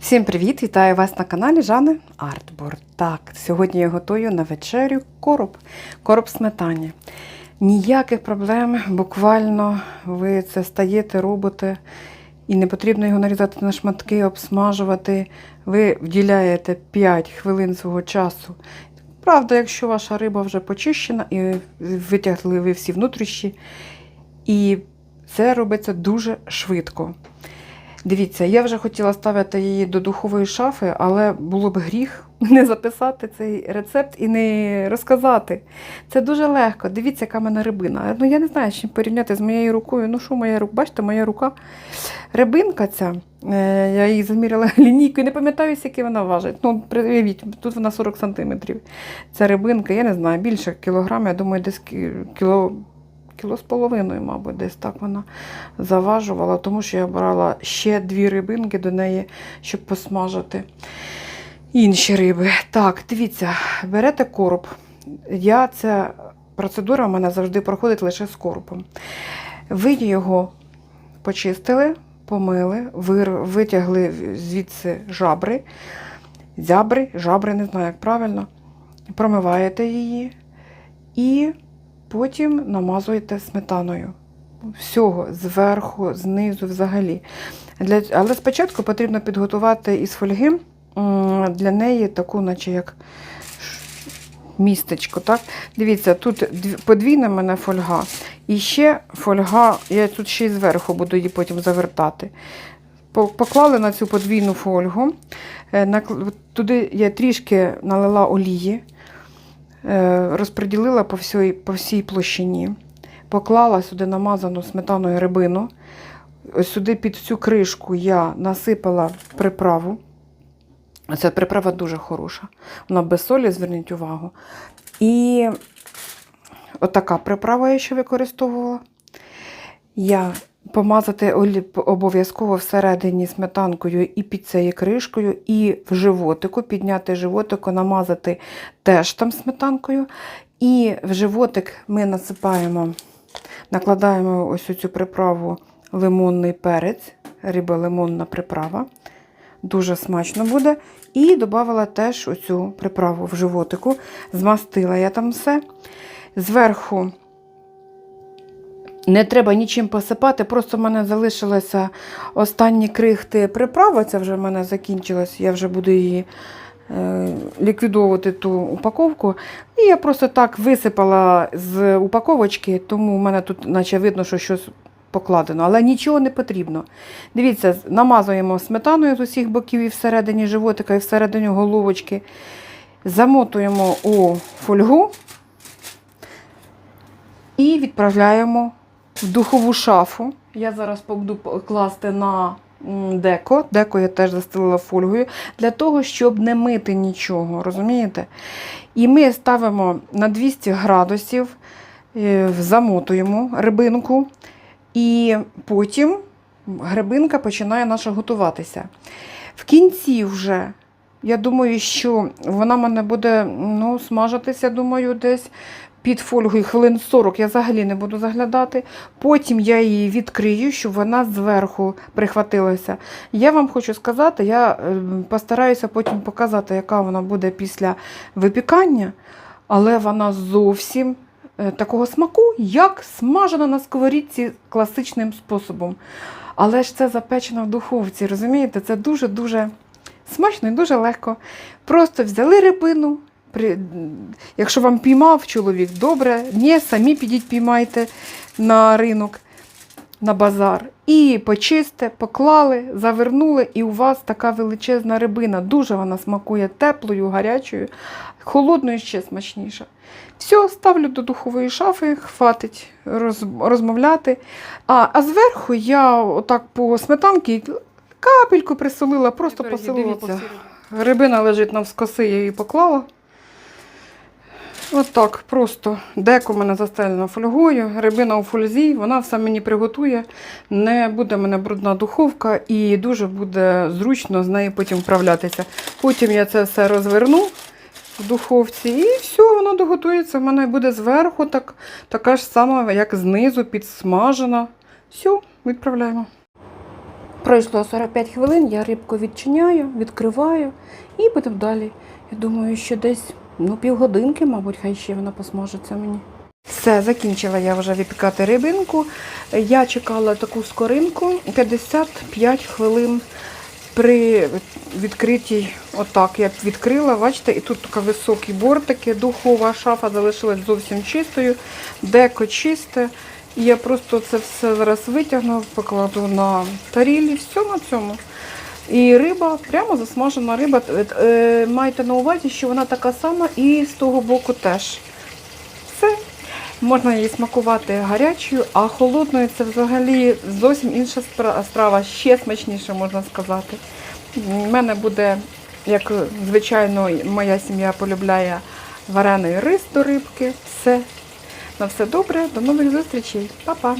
Всім привіт! Вітаю вас на каналі Жани Артбор. Так, сьогодні я готую на вечерю короб, короб сметані. Ніяких проблем, буквально ви це стаєте, робите, і не потрібно його нарізати на шматки, обсмажувати. Ви вділяєте 5 хвилин свого часу. Правда, якщо ваша риба вже почищена і витягли ви всі внутрішні, і це робиться дуже швидко. Дивіться, я вже хотіла ставити її до духової шафи, але було б гріх не записати цей рецепт і не розказати. Це дуже легко. Дивіться, яка мене рибина. Ну я не знаю, чим порівняти з моєю рукою. Ну що моя рука? Бачите, моя рука. Рибинка ця, е, я її заміряла лінійкою, не пам'ятаю, скільки вона важить. Ну, привіть, тут вона 40 сантиметрів. Це рибинка, я не знаю, більше кілограм, я думаю, десь кіло. Кіло з половиною, мабуть, десь так вона заважувала, тому що я брала ще дві рибинки до неї, щоб посмажити інші риби. Так, дивіться, берете короб. Я ця процедура в мене завжди проходить лише з коробом. Ви його почистили, помили, витягли звідси жабри, зябри, жабри, не знаю, як правильно. Промиваєте її і потім намазуєте сметаною. Всього, зверху, знизу, взагалі. Для, але спочатку потрібно підготувати із фольги для неї таку, наче як містечко. Так? Дивіться, тут подвійна мене фольга. І ще фольга, я тут ще й зверху буду її потім завертати. Поклали на цю подвійну фольгу. Е, Туди я трішки налила олії, розподілила по всій, по всій площині. Поклала сюди намазану сметаною рибину. Ось сюди під цю кришку я насипала приправу. Ця приправа дуже хороша. Вона без солі, зверніть увагу. І отака приправа я ще використовувала. Я помазати обов'язково всередині сметанкою і під цією кришкою, і в животику, підняти животику, намазати теж там сметанкою. І в животик ми насипаємо, накладаємо ось цю приправу лимонний перець, риба лимонна приправа. Дуже смачно буде. І додавала теж оцю приправу в животику. Змастила я там все. Зверху не треба нічим посипати, просто в мене залишилися останні крихти приправи. Це вже в мене закінчилось, я вже буду її е, ліквідовувати ту упаковку. І я просто так висипала з упаковочки, тому в мене тут наче видно, що щось покладено, але нічого не потрібно. Дивіться, намазуємо сметаною з усіх боків і всередині животика, і всередині головочки. Замотуємо у фольгу і відправляємо в духову шафу. Я зараз буду класти на деко. Деко я теж застелила фольгою, для того, щоб не мити нічого, розумієте? І ми ставимо на 200 градусів, е, замотуємо рибинку, і потім грибинка починає наша готуватися. В кінці вже, я думаю, що вона мене буде ну, смажитися, думаю, десь під фольгою хвилин 40 я взагалі не буду заглядати. Потім я її відкрию, щоб вона зверху прихватилася. Я вам хочу сказати, я е, постараюся потім показати, яка вона буде після випікання, але вона зовсім е, такого смаку, як смажена на сковорідці класичним способом. Але ж це запечено в духовці, розумієте? Це дуже-дуже смачно і дуже легко. Просто взяли рибину. При... Якщо вам піймав чоловік, добре. Ні, самі підіть піймайте на ринок, на базар. І почисте, поклали, завернули, і у вас така величезна рибина. Дуже вона смакує теплою, гарячою, холодною ще смачніша. Все, ставлю до духової шафи, хватить роз... розмовляти. А, а зверху я отак по сметанці капельку присолила, просто посолила. Рибина лежить навскоси, я її поклала. От так, просто деко мене застелено фольгою, рибина у фользі, вона все мені приготує. Не буде в мене брудна духовка і дуже буде зручно з нею потім вправлятися. Потім я це все розверну в духовці і все, воно доготується. В мене буде зверху так, така ж сама, як знизу, підсмажена. Все, відправляємо. Пройшло 45 хвилин, я рибку відчиняю, відкриваю і будемо далі. Я думаю, що десь ну, півгодинки, мабуть, хай ще вона посмажиться мені. Все, закінчила я вже випікати рибинку. Я чекала таку скоринку 55 хвилин при відкритій, отак я відкрила, бачите, і тут така високі бортики, духова шафа залишилась зовсім чистою, деко чисте. І я просто це все зараз витягну, покладу на тарілі, все на цьому. І риба, прямо засмажена риба. Е, е, Майте на увазі, що вона така сама і з того боку теж. Все. Можна її смакувати гарячою, а холодною це взагалі зовсім інша страва, ще смачніше можна сказати. У мене буде, як звичайно, моя сім'я полюбляє варений рис до рибки. Все. На все добре, до нових зустрічей. Па-па!